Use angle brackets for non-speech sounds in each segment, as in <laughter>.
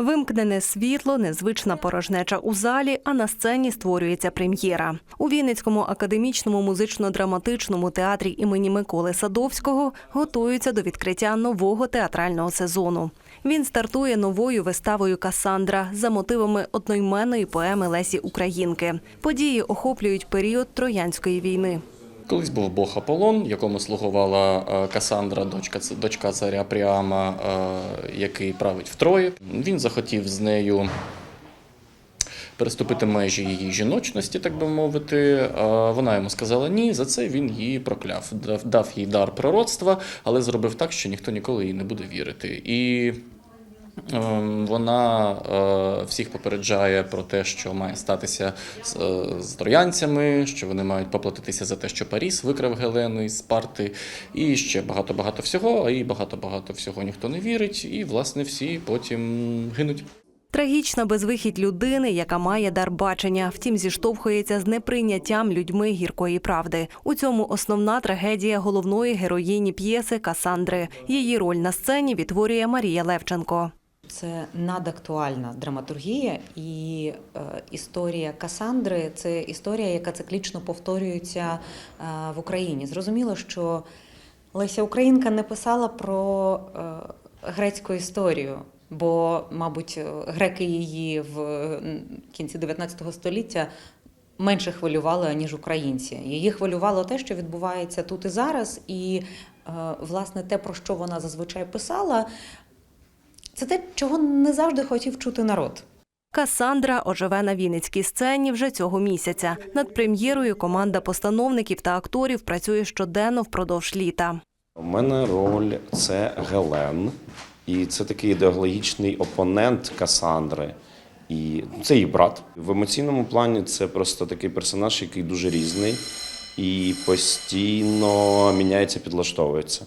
Вимкнене світло, незвична порожнеча у залі, а на сцені створюється прем'єра. У Вінницькому академічному музично-драматичному театрі імені Миколи Садовського готуються до відкриття нового театрального сезону. Він стартує новою виставою Касандра за мотивами одноіменної поеми Лесі Українки. Події охоплюють період Троянської війни. Колись був Бог Аполлон, якому слугувала е, Касандра, дочка, дочка царя Пріама, е, який править в Трої. Він захотів з нею переступити межі її жіночності, так би мовити. Е, Вона йому сказала ні, за це він її прокляв. Дав, їй дар пророцтва, але зробив так, що ніхто ніколи їй не буде вірити. І Вона е, всіх попереджає про те, що має статися з, е, троянцями, що вони мають поплатитися за те, що Паріс викрав Гелену із Спарти, і ще багато-багато всього, а їй багато-багато всього ніхто не вірить, і власне всі потім гинуть. Трагічна безвихідь людини, яка має дар бачення, втім зіштовхується з неприйняттям людьми гіркої правди. У цьому основна трагедія головної героїні п'єси Касандри. Її роль на сцені відтворює Марія Левченко. Це надактуальна драматургія, і е, історія Касандри це історія, яка циклічно повторюється е, в Україні. Зрозуміло, що Леся Українка не писала про е, грецьку історію, бо, мабуть, греки її в кінці 19 століття. Менше хвилювали, ніж українці. Її хвилювало те, що відбувається тут і зараз, і власне те, про що вона зазвичай писала, це те, чого не завжди хотів чути народ. Касандра оживе на Вінницькій сцені вже цього місяця. Над прем'єрою команда постановників та акторів працює щоденно впродовж літа. У мене роль це Гелен, і це такий ідеологічний опонент Касандри. І це її брат. В емоційному плані це просто такий персонаж, який дуже різний і постійно міняється, підлаштовується.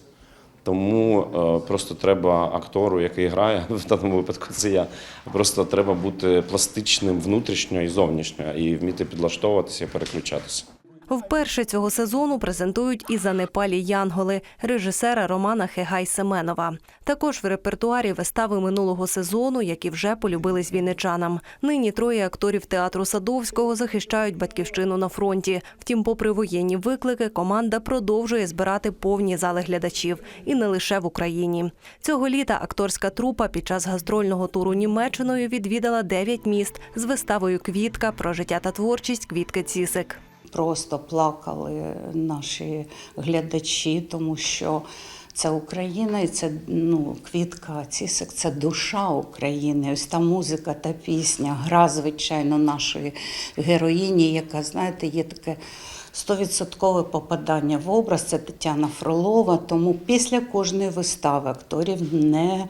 Тому е, просто треба актору, який грає, <laughs> в даному випадку це я. Просто треба бути пластичним внутрішньо і зовнішньо, і вміти підлаштовуватися, переключатися. Вперше цього сезону презентують і занепалі Янголи режисера Романа Хегай Семенова. Також в репертуарі вистави минулого сезону, які вже полюбились вінничанам. Нині троє акторів театру Садовського захищають батьківщину на фронті. Втім, попри воєнні виклики, команда продовжує збирати повні зали глядачів і не лише в Україні. Цього літа акторська трупа під час гастрольного туру Німеччиною відвідала дев'ять міст з виставою Квітка про життя та творчість Квітки Цісик. Просто плакали наші глядачі, тому що це Україна і це ну, квітка цісик, це душа України. Ось та музика, та пісня, гра, звичайно, нашої героїні, яка, знаєте, є таке. Стовідсоткове попадання в образ це Тетяна Фролова. Тому після кожної вистави акторів не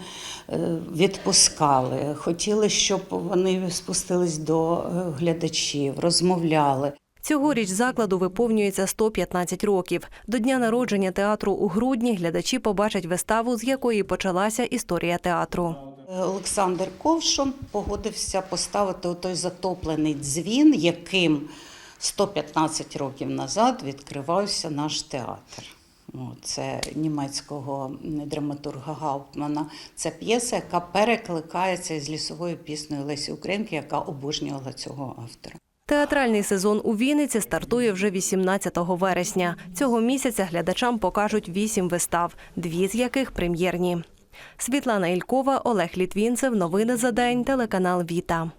е, відпускали. Хотіли, щоб вони спустились до е, глядачів, розмовляли. Цьогоріч закладу виповнюється 115 років. До дня народження театру у грудні глядачі побачать виставу, з якої почалася історія театру. Олександр Ковшун погодився поставити той затоплений дзвін, яким 115 років назад відкривався наш театр. Це німецького драматурга Гауптмана. Це п'єса, яка перекликається із лісовою піснею Лесі Українки, яка обожнювала цього автора. Театральний сезон у Вінниці стартує вже 18 вересня. Цього місяця глядачам покажуть вісім вистав, дві з яких прем'єрні. Світлана Ількова, Олег Літвінцев. Новини за день. Телеканал Віта.